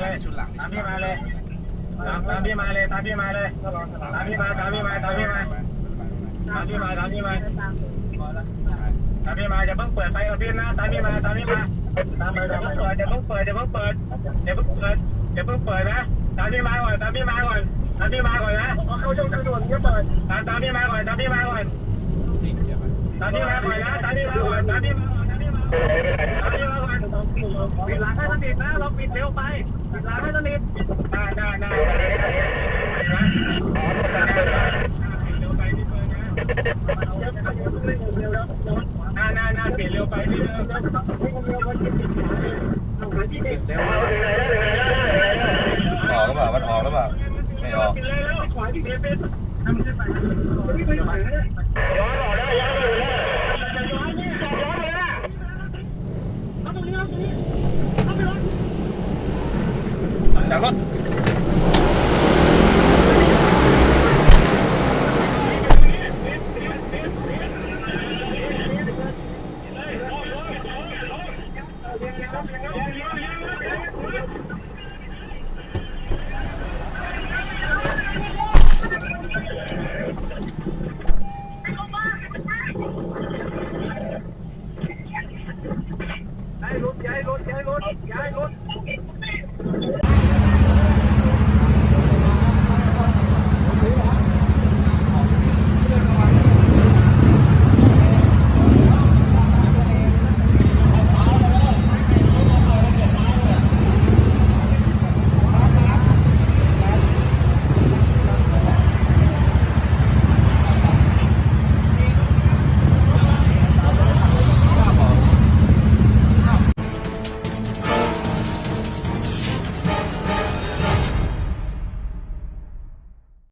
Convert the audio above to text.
เลยชุดหลังตามพี่มาเลยตามตามพี่มาเลยตามพี่มาเลยตามพี่มาตามพี่มาตามพี่มาตามพี่มาตามพี่มาตามพี่มาจะเพิ่งเปิดไฟกับพี่นะตามพี่มาตามพี่มาตามมาจะเพิ่งเปิดจะเพิ่งเปิดจะเพิ่งเปิดจะเพิ่งเปิดจะเพิ่งเปิดนะตามพี่มาก่อนตามพี่มาก่อนตามพี่มาก่อนนะเขาช่วงทางด่วนจะเปิดตามตามพี่มาก่อนตามพี่มาก่อนจริงเดี๋ยวมันตามพี่มาก่อนนะตามพี่มาก่อนตามพี่มาตามพี่มาตามพี่มาก่อนปิดหลังให้สนิทนะเราปิดเร็วไป ปิดหลังให้สนิทได้ได้ได้น่าน่าน่าเปลี่ยนเร็วไปนิดนึงออกหรือเปล่ามันออกหรือเปล่าไม่ออกขวาที่เเป็นทำขึ้นไปนี่ไปไหนย้อนออกได้ย้อนเลยจะย้ cả luôn Chạy luôn, chạy luôn, chạy luôn, chạy luôn.